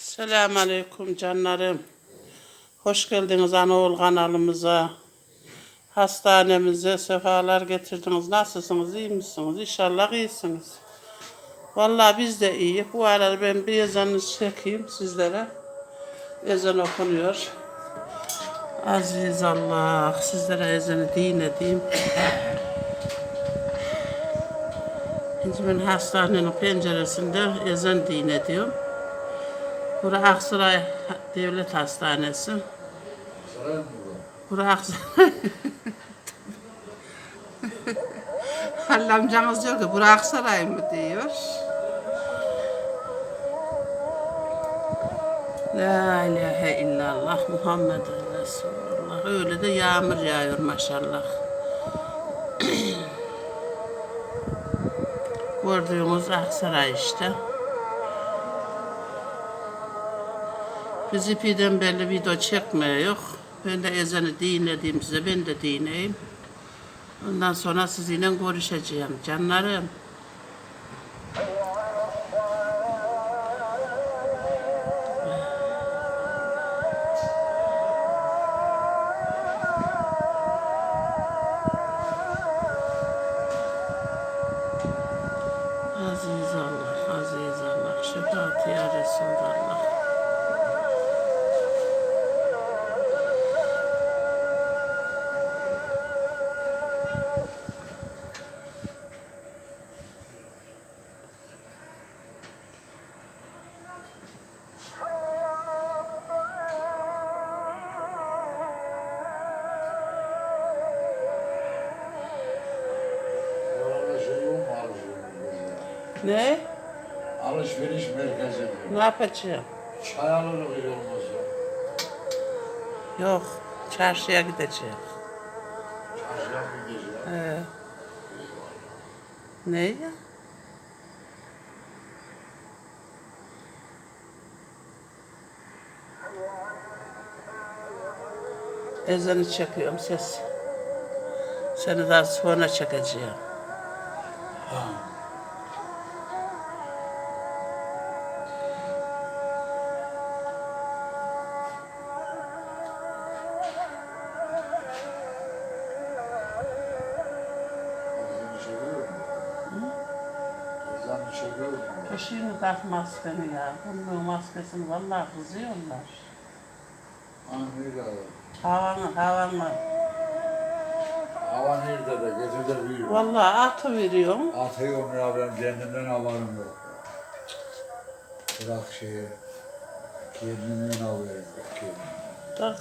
Selamünaleyküm canlarım. Hoş geldiniz Anaoğul kanalımıza. Hastanemize sefalar getirdiniz. Nasılsınız? iyi misiniz? İnşallah iyisiniz. Vallahi biz de iyi. Bu arada ben bir ezanı çekeyim sizlere. Ezan okunuyor. Aziz Allah, sizlere ezanı din edeyim. Şimdi ben hastanenin penceresinde ezan din ediyorum. Burası Aksaray Devlet Hastanesi. Saray mı bu? Burası Aksaray. Halil amcanız diyor ki burası Aksaray mı diyor. La ilahe illallah Muhammed Resulullah. Öyle de yağmur yağıyor maşallah. Gördüğünüz Aksaray işte. Biz ipiden belli video çekmeye yok. Ben de ezanı dinlediğim size ben de dinleyeyim. Ondan sonra sizinle görüşeceğim canlarım. Ne? Alışveriş merkezi diyor. Ne yapacağım? Çay alırız olmaz ya. Yok, çarşıya gideceğim. Çarşıya mı gideceğiz? Ee, ne ya? Ezanı çekiyorum ses. Seni daha sonra çekeceğim. Ezanı Işığını tak maskeni ya. Bunun maskesini vallahi kızıyorlar. Anlıyor. Havanı, havanı. Hava nerede de getir de büyüyor. Vallahi atı veriyorum. Atıyorum ya ben kendimden haberim yok. Bırak şeyi. Kendimden haberim yok. Kendimden. Bak.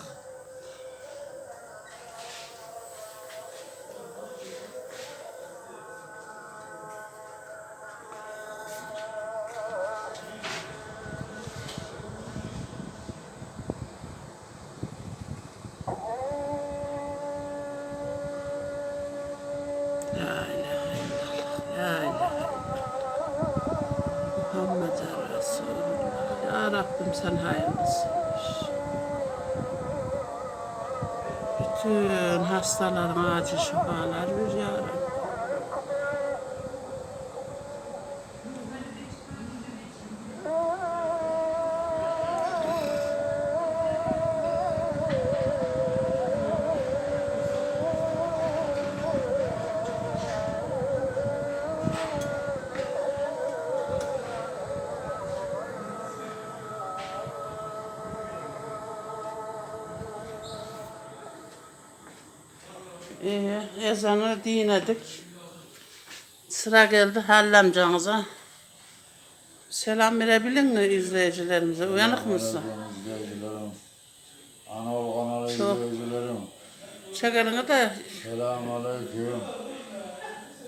Sen hayırlısın. Bütün hastaların acil şifalar ver ya ezanı dinledik. Sıra geldi Halil amcanıza. Selam verebilir mi izleyicilerimize? Uyanık mısın? İzleyicilerim. Anadolu kanalı Çok. izleyicilerim. Çekelini de Selamun Aleyküm.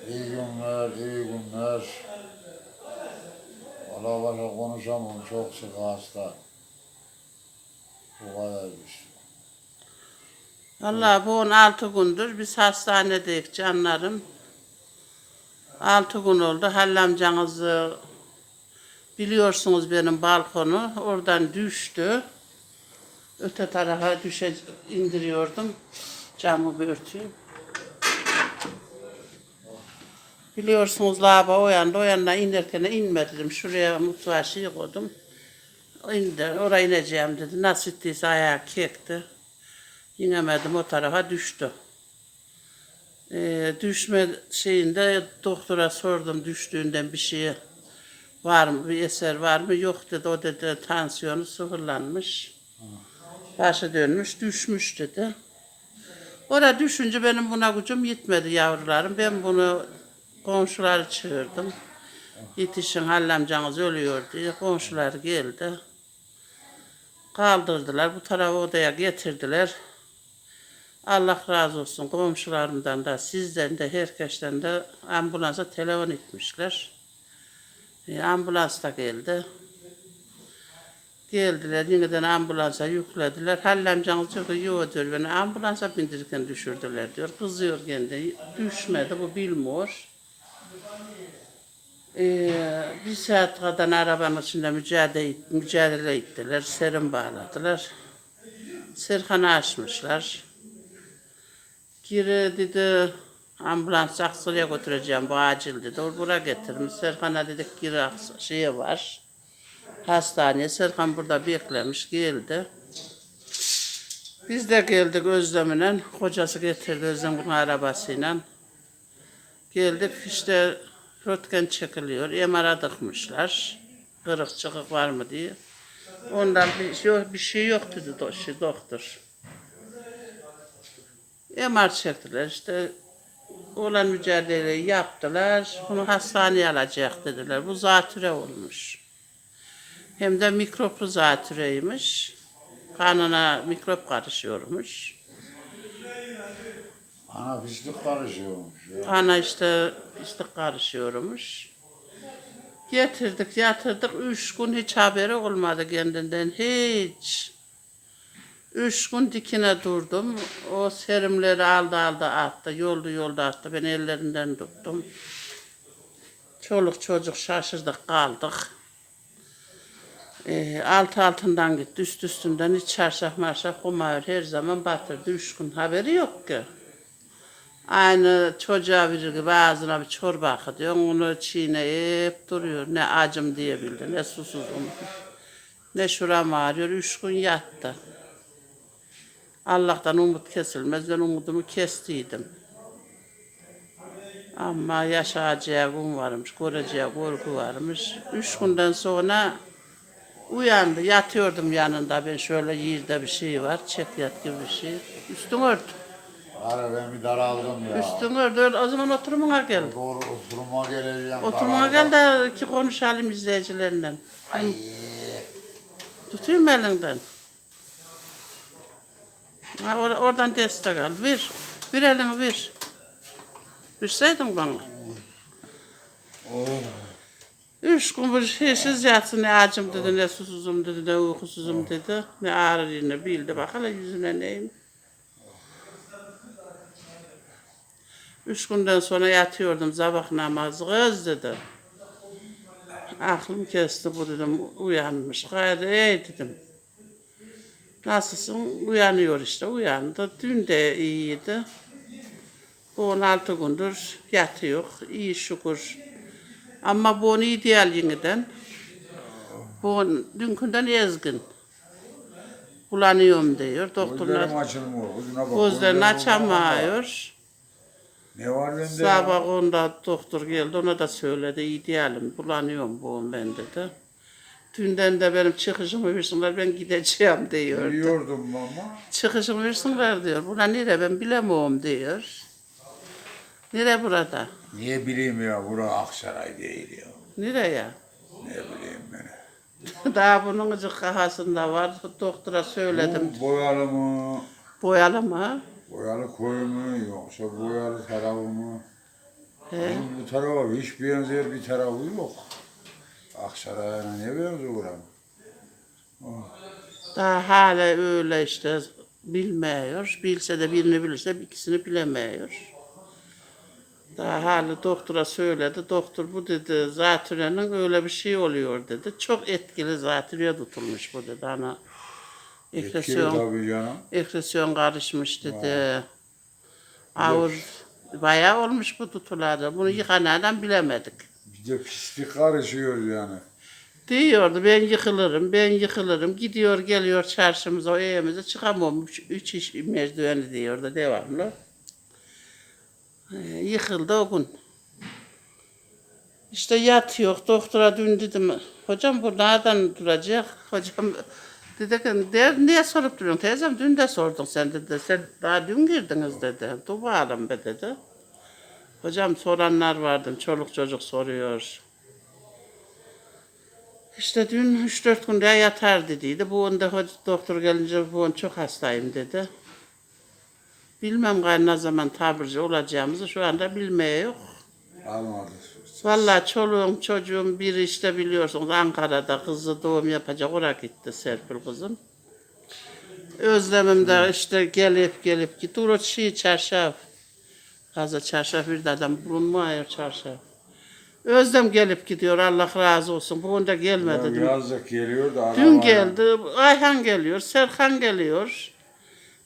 İyi günler, iyi günler. Valla başka konuşamam, çok sık hasta. Bu kadarmış. Vallahi bu 16 gündür biz hastanedeyiz canlarım. 6 gün oldu. Halil amcanızı biliyorsunuz benim balkonu. Oradan düştü. Öte tarafa düşe indiriyordum. Camı örtüyüm. Biliyorsunuz lava o yanda o yandan inerken inme dedim. Şuraya mutfağa şey koydum. indi, oraya ineceğim dedi. Nasıl ettiyse ayağı kekti. İnemedim o tarafa düştü. Ee, düşme şeyinde doktora sordum düştüğünden bir şey var mı, bir eser var mı? Yok dedi. O dedi tansiyonu sıfırlanmış. Başı dönmüş, düşmüş dedi. Orada düşünce benim buna gücüm yetmedi yavrularım. Ben bunu komşuları çağırdım. Yetişin hallamcanız ölüyor diye komşular geldi. Kaldırdılar, bu tarafa odaya getirdiler. Allah razı olsun komşularımdan da sizden de herkesten de ambulansa telefon etmişler. E, ambulans da geldi. Geldiler yeniden ambulansa yüklediler. Hallemcanız diyor ki yok diyor beni ambulansa bindirirken düşürdüler diyor. Kızıyor kendi. Düşmedi bu bilmiyor. Ee, bir saat kadar arabanın içinde mücadele, mücadele ettiler. Serum bağladılar. Serkan'ı açmışlar. Giri dedi ambulans Aksaray'a götüreceğim bu acil dedi. O buraya getirmiş. Serkan'a dedik giri şeye var. Hastaneye. Serkan burada beklemiş geldi. Biz de geldik Özlem'le. Kocası getirdi Özlem'in arabasıyla. Geldik işte röntgen çekiliyor. MR'a tıkmışlar. Kırık çıkık var mı diye. Ondan bir şey yok, bir şey yok dedi şey, doktor. MR çektiler işte. Olan mücadeleyi yaptılar. Bunu hastaneye alacak dediler. Bu zatüre olmuş. Hem de mikroplu zatüreymiş. Kanına mikrop karışıyormuş. Ana pislik karışıyormuş ya. Ana işte pislik karışıyormuş. Getirdik yatırdık. Üç gün hiç haberi olmadı kendinden. Hiç. Üç gün dikine durdum. O serimleri aldı aldı attı. Yoldu yolda attı. Ben ellerinden tuttum. Çoluk çocuk şaşırdık kaldık. Ee, altı altından gitti. Üst üstünden hiç çarşaf marşaf kumayır her zaman batırdı. Üç gün haberi yok ki. Aynı çocuğa verir gibi ağzına bir çorba akıtıyor. Onu çiğneyip duruyor. Ne acım diyebildi, ne susuzum. Ne şuram ağrıyor. Üç gün yattı. Allah'tan umut kesilmez. Ben umudumu kestiydim. Ama yaşayacağı gün varmış, göreceği korku varmış. Üç günden sonra uyandı. Yatıyordum yanında. Ben şöyle yerde bir şey var. Çekyat gibi bir şey. Üstüm örtüm. Ara ben bir daraldım ya. Üstün ördü. O zaman oturumuna gel. Doğru oturuma geleceğim. Daraldım. gel de ki konuşalım izleyicilerinden. Ay. Tutayım elinden. Or- oradan destek al. Bir. Bir elini bir. Verseydin bana. Oh. Üç gün bir şeysiz yatsın. Ne acım dedi, ne susuzum dedi, ne uykusuzum dedi. Ne ağrır bildi. Bak hele yüzüne neyim. Üç günden sonra yatıyordum sabah namazı kız dedi. Aklım kesti bu dedim uyanmış. Gayrı ey dedim. Nasılsın? Uyanıyor işte uyandı. Dün de iyiydi. Bu 16 gündür yatıyor. İyi şükür. Ama bu iyi değil yeniden. Bu dünkünden ezgin. Bulanıyorum diyor. Gözlerim Doktorlar açılmıyor. Gözüne bak. gözlerini gözlerim açamıyor. Ne var bende? Sabah onda doktor geldi ona da söyledi iyi değilim bulanıyorum bu ben dedi. Dünden de benim çıkışımı versinler ben gideceğim diyor. Biliyordum ama. Çıkışımı versinler diyor. Buna nere ben bilemiyorum diyor. Nere burada? Niye bileyim ya bura Aksaray değil ya. Nereye? Ne bileyim ben. Daha bunun ıcık kahasında var. Doktora söyledim. Bu boyalı mı? Boyalı mı? Boyalı koy mu yoksa boyalı tarafı mı? He. Bunun bu tarafa hiç benzer bir tarafı yok. Aksaray'a ne benziyor buranın? Daha hala öyle işte bilmiyor. Bilse de birini bilirse ikisini bilemiyor. Daha hala doktora söyledi. Doktor bu dedi zatürenin öyle bir şey oluyor dedi. Çok etkili zatürre tutulmuş bu dedi. Ana ekresyon, ekresyon karışmış dedi. Ağır bayağı olmuş bu tutularda. Bunu yıkanadan bilemedik. De pislik karışıyor yani. Diyordu ben yıkılırım, ben yıkılırım. Gidiyor geliyor çarşımıza, o evimize çıkamamış. Üç iş merdiveni diyordu devamlı. Ee, yıkıldı o gün. İşte yatıyor. Doktora dün dedim, hocam bu nereden duracak? Hocam dedi ki, der, niye sorup duruyorsun teyzem? Dün de sordun sen dedi. Sen daha dün girdiniz dedi. Dur be dedi. Hocam soranlar vardı. Çoluk çocuk soruyor. İşte dün 3-4 günde yatar dediydi. Bu onda doktor gelince bu on çok hastayım dedi. Bilmem gayrı ne zaman tabirci olacağımızı şu anda bilmeye yok. Vallahi çoluğum çocuğum biri işte biliyorsunuz Ankara'da kızı doğum yapacak oraya gitti Serpil kızım. Özlemim de işte gelip gelip gitti. O şey çarşaf. Fazla çarşaf bir adam bulunmuyor çarşaf. Özlem gelip gidiyor Allah razı olsun. Bugün de gelmedi. Ya dün. Yazlık geliyor da Dün geldi, Ayhan geliyor, Serkan geliyor.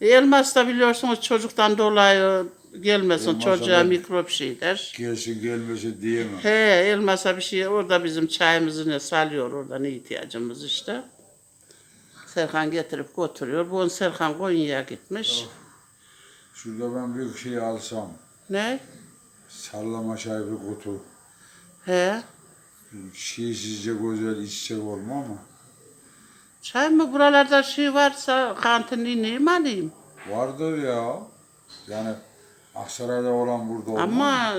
E, Elmas da biliyorsunuz çocuktan dolayı gelmesin Elmas'a çocuğa mikrop şey der. Gelsin gelmesin diyemem. He, Elmas'a bir şey, orada bizim çayımızı ne salıyor, oradan ihtiyacımız işte. Serkan getirip götürüyor. Bugün Serkan Konya'ya gitmiş. Şurada ben bir şey alsam. Ne? Sallama çay bir kutu. He. Şey sizce güzel içecek olma mı? Çay mı buralarda şey varsa kantinliğini mi alayım? Vardır ya. Yani Aksaray'da olan burada olmaz. Ama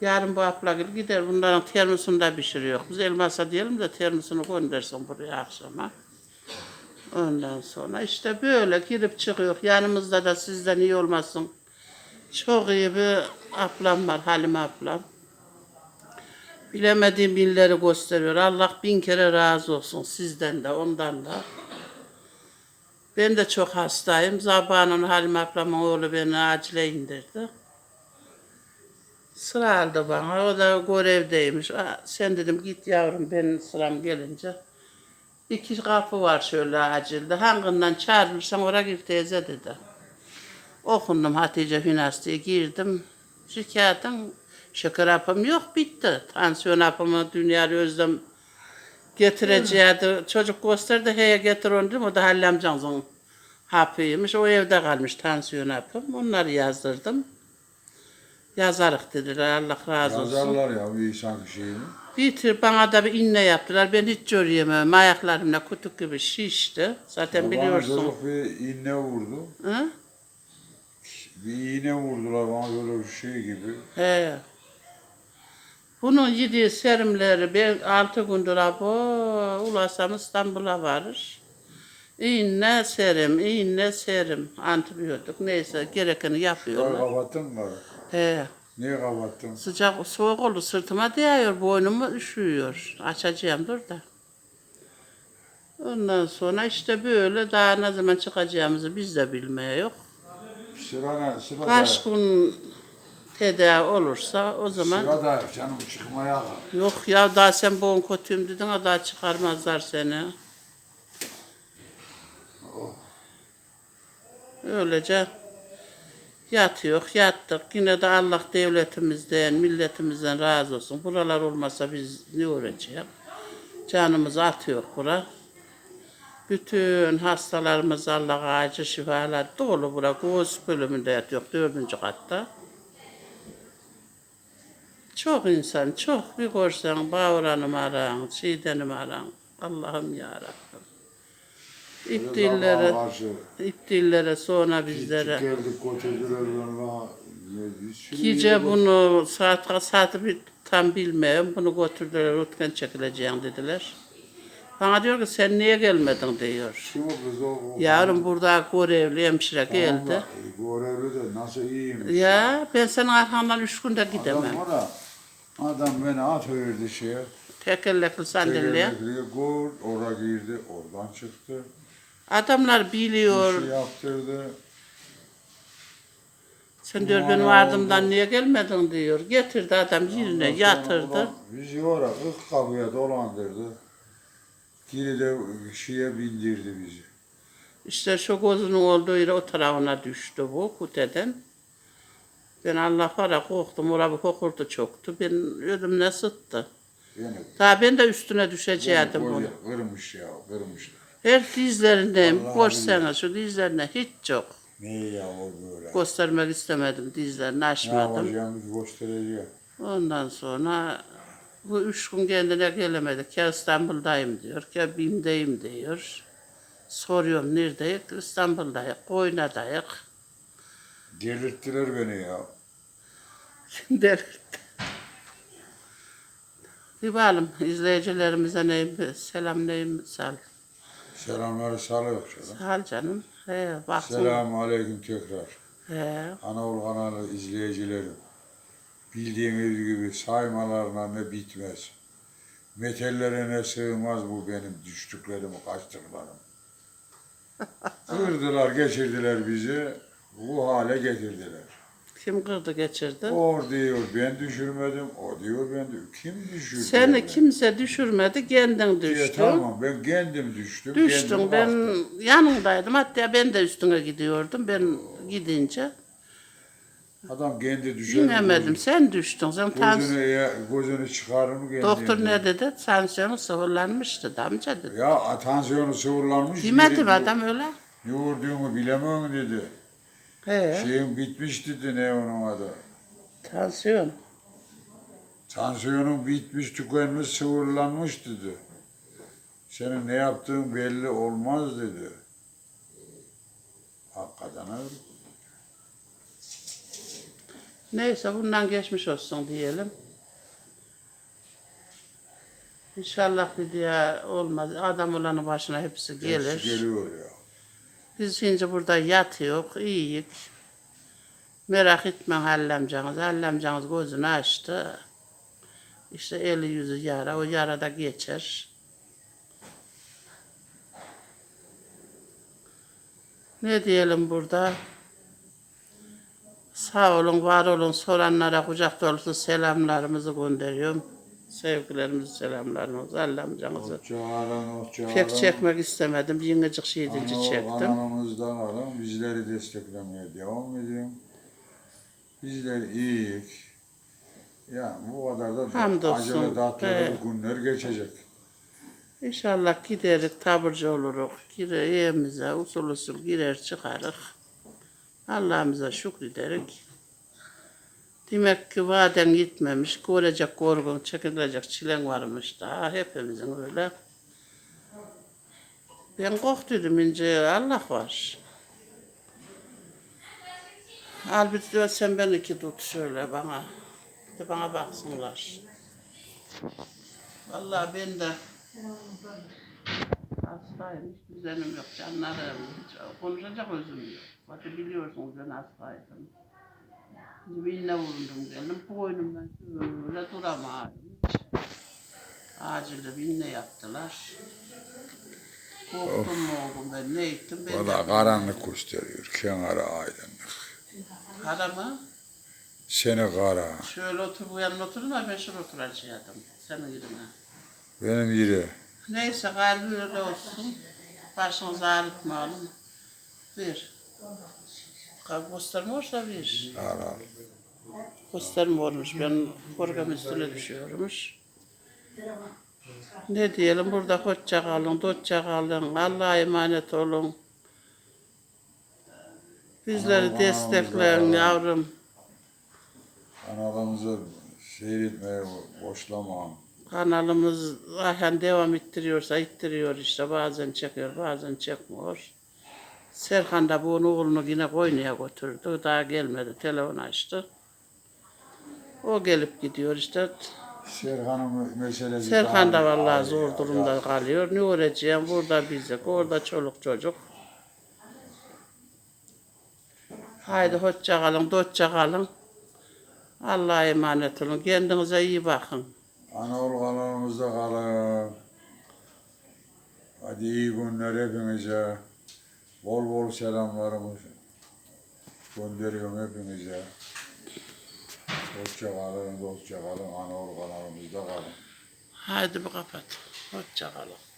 yarın bu abla gider bunların termosunu da pişiriyor. Biz elmasa diyelim de termosunu göndersin buraya akşama. Ondan sonra işte böyle girip çıkıyor. Yanımızda da sizden iyi olmasın. Çok iyi bir ablam var Halime ablam. Bilemediğim illeri gösteriyor. Allah bin kere razı olsun sizden de ondan da. Ben de çok hastayım. Zaba'nın Halime ablamın oğlu beni acile indirdi. Sıra aldı bana. O da görevdeymiş. Sen dedim git yavrum benim sıram gelince. İki kapı var şöyle acilde. Hanginden çağırırsan oraya gir teyze dedi. Okundum Hatice Hünas diye girdim. Şikayetim şeker hapım yok bitti. Tansiyon hapımı dünya özlem getireceğiydi. Çocuk gösterdi heye getir onu dedim. O da Halil amcanızın hapıymış. O evde kalmış tansiyon hapım. Onları yazdırdım. Yazarık dediler Allah razı olsun. Yazarlar ya bir insan şeyini. Bitir bana da bir inne yaptılar. Ben hiç görüyemem. Ayaklarımla kutuk gibi şişti. Zaten Bana biliyorsun. çocuk bir iğne vurdu. Hı? Bir iğne vurdular bana böyle bir şey gibi. He. Bunun yediği serimleri ben altı gündür abo ulaşsam İstanbul'a varır. İğne serim, iğne serim, antibiyotik neyse gerekeni Şurayı yapıyorlar. kapattın mı? He. Niye kapattın? Sıcak soğuk oldu sırtıma değiyor, boynumu üşüyor. Açacağım dur da. Ondan sonra işte böyle daha ne zaman çıkacağımızı biz de bilmeye yok. Sıra ne? Sıra Kaç gün tedavi olursa o zaman sıra da canım çıkmaya yok ya daha sen boğun kötüyüm dedin ha daha çıkarmazlar seni. Öylece yatıyor, yattık. Yine de Allah devletimizden, milletimizden razı olsun. Buralar olmasa biz ne olacak? Canımızı atıyor bura. Bütün hastalarımız Allah'a acı şifalar dolu bura. Göğüs bölümünde yatıyor, dördüncü katta. Çok insan, çok bir görsen bağıranım aran, çiğdenim aran. Allah'ım yarabbim. İp dillere, Zaman karşı ip dillere sonra bizlere. Gece bunu saat saati bir tam bilmiyorum. Bunu götürdüler röntgen çekileceğim dediler. Bana diyor ki sen niye gelmedin diyor. Kim o kız o? o- Yarın burada görevli hemşire Tamam geldi. da, Görevli de nasıl iyiymiş. Ya ben senin arkandan üç günde gidemem. Adam var ya, adam beni atıyordu şeye. Tekerlekli sandalyeye. Tekerlekliye gol, oraya girdi, oradan çıktı. Adamlar biliyor. Bir şey yaptırdı. Sen diyor benim oldu. ardımdan niye gelmedin diyor. Getirdi adam yerine Ondan sonra yatırdı. ulan Bizi var ya ıh kapıya dolandırdı. Geri de şeye bindirdi bizi. İşte şu gözünün olduğu yere o tarafına düştü bu kuteden. Ben Allah ya korktum. Orada bir kokurtu çoktu. Ben ödümle sıttı. Yani Daha ben de üstüne düşeceğim bunu. kırmış ya, kırmışlar. Her dizlerindeyim. Vallahi Koşsana şu dizlerine hiç yok. Ne ya o böyle? Göstermek istemedim dizlerini Ne açmadım. yapacağımızı göstereceğim. Ondan sonra bu üç gün kendine gelemedi. Ya İstanbul'dayım diyor, ya BİM'deyim diyor. Soruyorum neredeyik? İstanbul'dayız, Koyna'dayız. Delirttiler beni ya. Delirtti. Bir bakalım izleyicilerimize neyim, selam neyim sal. Selamları salıyor canım. Sal canım. He, baksın. Selamun aleyküm tekrar. He, Anaol kanalı izleyicilerim. Bildiğiniz gibi saymalarına ne bitmez. Metellerine sığmaz bu benim düştüklerim, kaçtıklarım. Kırdılar, geçirdiler bizi. Bu hale getirdiler. kim kırdı geçirdi? O diyor ben düşürmedim, o diyor ben diyor. Kim düşürdü? Seni yani? kimse düşürmedi, kendin Ya düştün. tamam ben kendim düştüm. Düştün, kendim ben kalktım. yanındaydım. Hatta ben de üstüne gidiyordum. Ben gidince Adam kendi düşer. inemedim. Sen düştün. Sen tans Gözünü, ya, gözünü çıkarır mı kendi? Doktor ne dedi? Tansiyonu sıvırlanmıştı da amca dedi. Ya tansiyonu sıvırlanmış. Demedim yeri- adam öyle. Yoğurduğumu bilemem dedi. He, Şeyin bitmiş dedi ne onun adı. tansiyon. Tansiyonun bitmiş, tükenmiş, sıvırlanmış dedi. Senin ne yaptığın belli olmaz dedi. Hakikaten öyle. Neyse bundan geçmiş olsun diyelim. İnşallah bir diye olmaz. Adam olanın başına hepsi gelir. Hepsi geliyor ya. Biz şimdi burada yatıyor, iyiyik. Merak etmeyin hallemcanız. Hallemcanız gözünü açtı. İşte eli yüzü yara, o yarada geçer. Ne diyelim burada? Sağ olun, var olun. Soranlara kucak dolusu selamlarımızı gönderiyorum. Sevgilerimizi, selamlarımızı, hallemcanızı. Hoşçakalın, hoşçakalın. Pek çekmek istemedim. Yengecik şiidinci Ana çektim. Kanalımızdan alın. Bizleri desteklemeye devam edin. Bizler iyiyiz. Ya bu kadar da Hamdolsun. acele günler geçecek. İnşallah giderik, taburcu oluruk. Gire evimize usul usul girer çıkarık. Allah'ımıza şükrederik. Demek ki vaden gitmemiş, görecek korkun, çekilecek çilen varmış daha hepimizin öyle. Ben korktuydum ince Allah var. Al bir de sen beni iki tut şöyle bana. De bana baksınlar. Vallahi ben de hastayım. Düzenim yok canlarım. Konuşacak özüm yok. Hadi biliyorsunuz ben hastaydım. İğne vurundum geldim. Boynumdan şöyle duramıyorum. Acilde bir iğne yaptılar. Korktum mu oldum ben ne ettim ben Valla de. karanlık gösteriyor. Kenarı aydınlık. Kara mı? Seni kara. Şöyle otur bu yanına oturun da ben şuraya oturacaktım. Senin yerine. Benim yeri. Neyse kalbi öyle olsun. Başınızı ağrıtmayalım. Bir. Kalp gösterme olsa bir. Ara. Gösterme olmuş. Ben korkam üstüne düşüyormuş. Ne diyelim burada hoşça kalın, dostça kalın, Allah'a emanet olun. Bizleri destekleyin yavrum. Kanalımızı seyretmeye boşlamayın. Kanalımız zaten devam ettiriyorsa ittiriyor işte. Bazen çekiyor, bazen çekmiyor. Serkan da bunu oğlunu yine Konya'ya götürdü. Daha gelmedi. Telefon açtı. O gelip gidiyor işte. Serkan'ın meselesi... Serkan da vallahi zor durumda ya. kalıyor. Ne olacağım? Burada bize, orada çoluk çocuk. Haydi hoşça kalın, dostça kalın. Allah'a emanet olun. Kendinize iyi bakın. Anadolu kanalımızda kalın. Hadi iyi günler hepinize. Bol bol selamlarımı gönderiyorum hepinize. Hoşça kalın, dostça kalın. Anadolu kanalımızda kalın. Haydi bir kapat. Hoşça kalın.